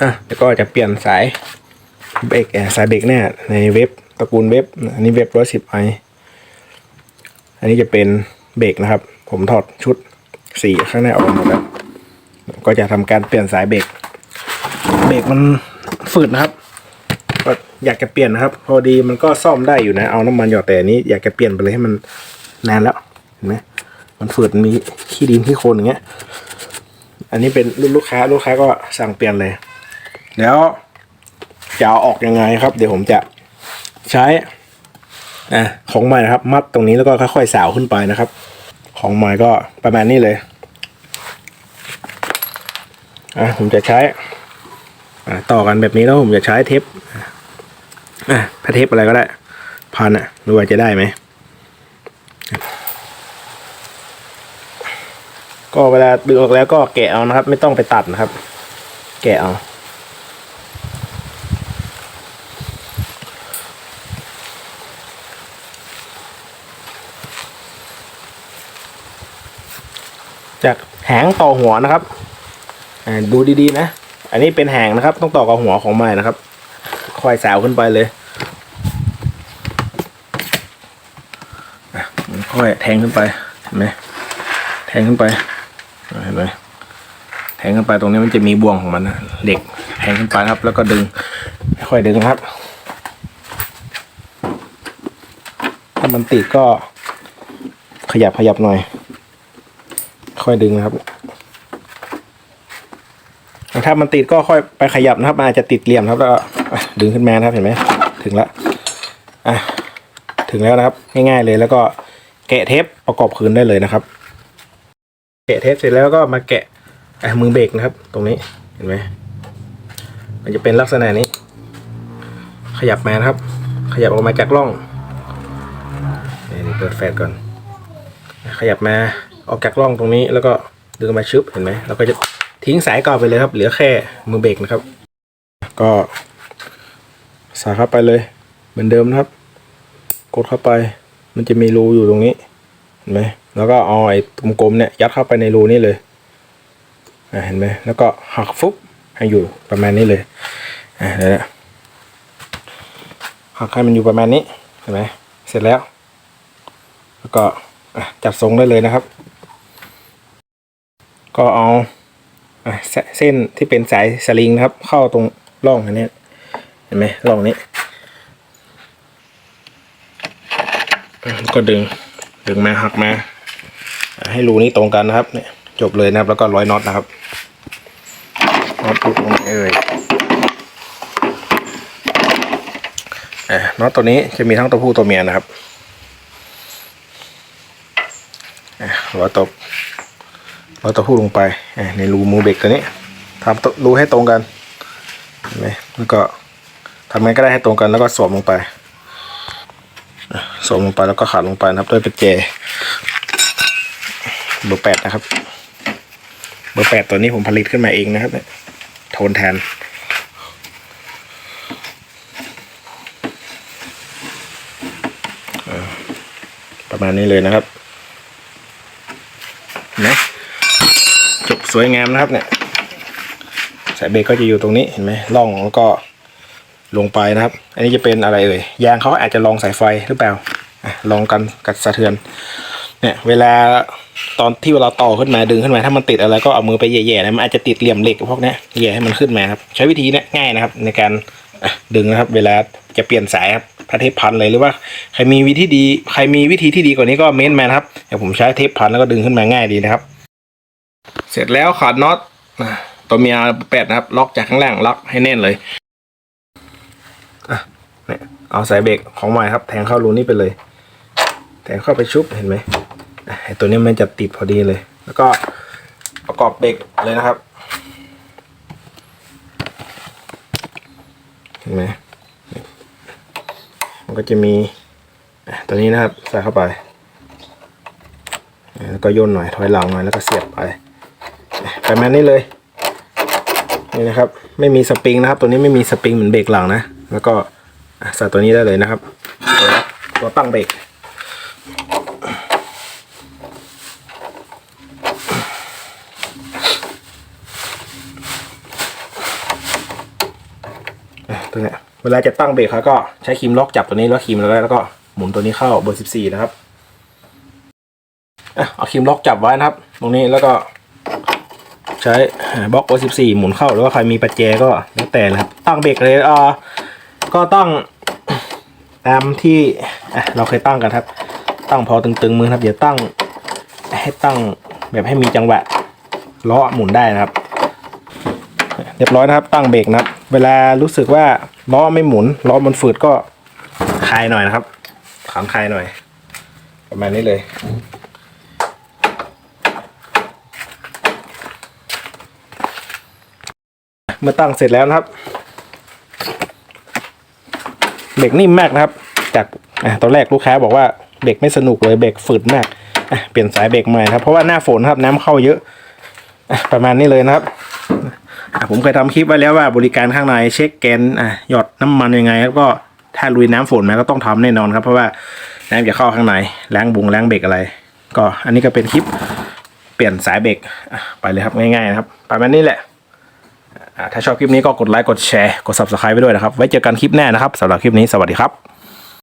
อะแล้วก็จะเปลี่ยนสายเบรกแอร์สายเบรกแน่ในเว็บตระกูลเว็บ อันนี้เว็บร้อยสิบไออันนี้จะเป็นเบรกนะครับ ผมถอดชุดสีข้างในออกหมดแล้วก็จะทำการเปลี่ยนสายเบรกเบรกมันฝืดนะครับก็อยากจะเปลี่ยนนะครับ พอดีมันก็ซ่อมได้อยู่นะ เอาน้ำมันหยอดแต่นี้อยากจะเปลี่ยนไปเลยให้มันนานแล้วเห็นไหมมันฝืดมีขี้ดินขี้โคลนอย่างเงี้ย อันนี้เป็นรุ่นลูกค้าลูกค้าก็สั่งเปลี่ยนเลย แล้วจะเอาออกยังไงครับ เดี๋ยวผมจะใช้อะของใหม่นะครับ มัดตรงนี้แล้วก็ค่อยๆสาวขึ้นไปนะครับ ของใหม่ก็ประมาณนี้เลยอะผมจะใช้อะต่อกันแบบนี้แล้วผมจะใช้เทปอะถ้าเทปอะไรก็ได้ พันอะไม่ว่าจะได้ไหมก็เวลาดึงออกแล้วก็แกะเอานะครับ ไม่ต้องไปตัดนะครับ แกะเอา จากแหงต่อหัวนะครับดูดีๆนะ อันนี้เป็นแหงนะครับ ต้องต่อกับหัวของม้นะครับค่อยสาวขึ้นไปเลยอะค่อยแทงขึ้นไปเห็นไหมแทงขึ้นไปเห็นไหมแทงขึ้นไปตรงนี้มันจะมีบ่วงของมันนะเหล็กแทงขึ้นไปครับ แล้วก็ดึงค่อยดึงครับ ถ้ามันติดก็ขยับขยับหน่อย ค่อยดึงนะครับ ถ้ามันติดก็ค่อยไปขยับนะครับ มันอาจจะติดเหลี่ยมครับแล้วดึงขึ้นมานครับเห็นไหมถึงแล้วอะถึงแล้วนะครับ ง่ายๆเลยแล้วก็แกะเทปประกอบคืนได้เลยนะครับ แกะเทปเสร็จแล้วก็มาแกะอะมือเบรกนะครับ ตรงนี้เห็นไหมมันจะเป็นลักษณะนี้ ขยับมานะครับ ขยับออกมาจากร่องนี่เปิดแฟลชก่อน ขยับมา ออกจากร่องตรงนี้แล้วก็ดึงมาชึบเห็นไหมเราก็จะทิ้งสายก่อนไปเลยครับ เหลือแค่มือเบรกนะครับ ก็ใส่เข้าไปเลย เหมือนเดิมนะครับ กดเข้าไป มันจะมีรูอยู่ตรงนี้เห็นไหมแล้วก็เอาไอ้กลมๆเนี่ยยัดเข้าไปในรูนี้เลยเห็นไหมแล้วก็หักฟุบให้อยู่ประมาณนี้เลยอะเดี๋ยวนะหักให้มันอยู่ประมาณนี้เห็นไหมเสร็จแล้ว แล้วก็จัดทรงได้เลยนะครับ ก็เอาเส้นที่เป็นสายสลิงนะครับ เข้าตรงร่องอันนี้เห็นไหมร่องนี้ก็ดึงดึงมาหักมา ให้รูนี้ตรงกันนะครับเนี่ยจบเลยนะครับแล้วก็ร้อยน็อตนะครับน็อตอยู่ตรงไหนเอ่ยน็อตตัวนี้จะมีทั้งตัวผู้ตัวเมียนะครับร้อยตัว ร้อยตัวผู้ลงไปในรูมูเบกตัวนี้ทำรูให้ตรงกันเห็นไหมแล้วก็ทำไงก็ได้ให้ตรงกันแล้วก็สวมลงไปสวมลงไปแล้วก็ขัดลงไปนะครับด้วยป็นเจเบอร์แปดนะครับ เบอร์แปดตัวนี้ผมผลิตขึ้นมาเองนะครับเนี่ยโทนแทนประมาณนี้เลยนะครับนะ สวยงามนะครับ เนี่ยสายเบรกก็จะอยู่ตรงนี้เห็นไหมล่องแล้วก็ลงไปนะครับ อันนี้จะเป็นอะไรเอ่ยยางเขาอาจจะลองสายไฟหรือเปล่าลองกันกัดสะเทือน เนี่ยเวลาตอนที่เราต่อขึ้นมาดึงขึ้นมา ถ้ามันติดอะไรก็เอามือไปแย่ๆนะมันอาจจะติดเหลี่ยมเหล็กพวกนี้แย่ให้มันขึ้นมาครับใช้วิธีนี้ง่ายนะครับ ในการดึงนะครับ เวลาจะเปลี่ยนสายครับถ้าเทปพันเลยหรือว่าใครมีวิธีดีใครมีวิธีที่ดีกว่านี้ก็เม้นมานะครับเดี๋ยวผมใช้เทปพันแล้วก็ดึงขึ้นมาง่ายดีนะครับ เสร็จแล้วขาดน็อตตัวเมียแปดนะครับ ล็อกจากข้างล่างล็อกให้แน่นเลยเนี่ยเอาสายเบรกของใหม่ครับ แทงเข้ารูนี้ไปเลย แทงเข้าไปชุบเห็นไหมไอตัวนี้มันจะติดพอดีเลย แล้วก็ประกอบเบรกเลยนะครับ เห็นไหมมันก็จะมีตัวนี้นะครับใส่เข้าไป แล้วก็โยนหน่อยถอยหลังหน่อยแล้วก็เสียบไป ประมาณนี้เลยนี่นะครับ ไม่มีสปริงนะครับ ตัวนี้ไม่มีสปริงเหมือนเบรกหลังนะ แล้วก็ใส่ตัวนี้ได้เลยนะครับ ตัวตั้งเบรกตัวเนี้ยเวลาจะตั้งเบรกเขาก็ใช้ครีมล็อกจับตัวนี้แล้วครีมแล้วก็แล้วก็หมุนตัวนี้เข้าเบอร์สิบสี่นะครับเอาครีมล็อกจับไว้นะครับ ตรงนี้แล้วก็ ใช้บล็อกโอสิบสี่หมุนเข้าหรือว่าใครมีปัจแจก็แล้วแต่นะครับ ตั้งเบรกเลยอ่าก็ตั้งตามที่เราเคยตั้งกันครับ ตั้งพอตึงๆมือครับอย่าตั้งให้ตั้งแบบให้มีจังหวะล้อหมุนได้นะครับ เรียบร้อยนะครับ ตั้งเบรกนะครับ เวลารู้สึกว่าล้อไม่หมุนล้อมันฝืดก็คลายหน่อยนะครับขังคลายหน่อย ประมาณนี้เลย เมื่อตั้งเสร็จแล้วนะครับเบรกนิ่มมากนะครับ จากอะตอนแรกลูกค้าบอกว่าเบรกไม่สนุกเลยเบรกฝืดมากเปลี่ยนสายเบรกใหม่ครับเพราะว่าหน้าฝนครับน้ำเข้าเยอะอประมาณนี้เลยนะครับอะผมเคยทำคลิปไว้แล้วว่าบริการข้างในเช็คแกนอะหยอดน้ำมันยังไงแล้วก็ถ้าลุยน้ำฝนมาก็ต้องทำแน่นอนครับ เพราะว่าน้ำจะเข้าข้างในล้างบุงล้างเบรกอะไร ก็อันนี้ก็เป็นคลิปเปลี่ยนสายเบรกไปเลยครับง่ายๆนะครับประมาณนี้แหละ ถ้าชอบคลิปนี้ก็กดไลค์กดแชร์กด subscribe ไปด้วยนะครับ ไว้เจอกันคลิปหน้านะครับสำหรับคลิปนี้สวัสดีครับ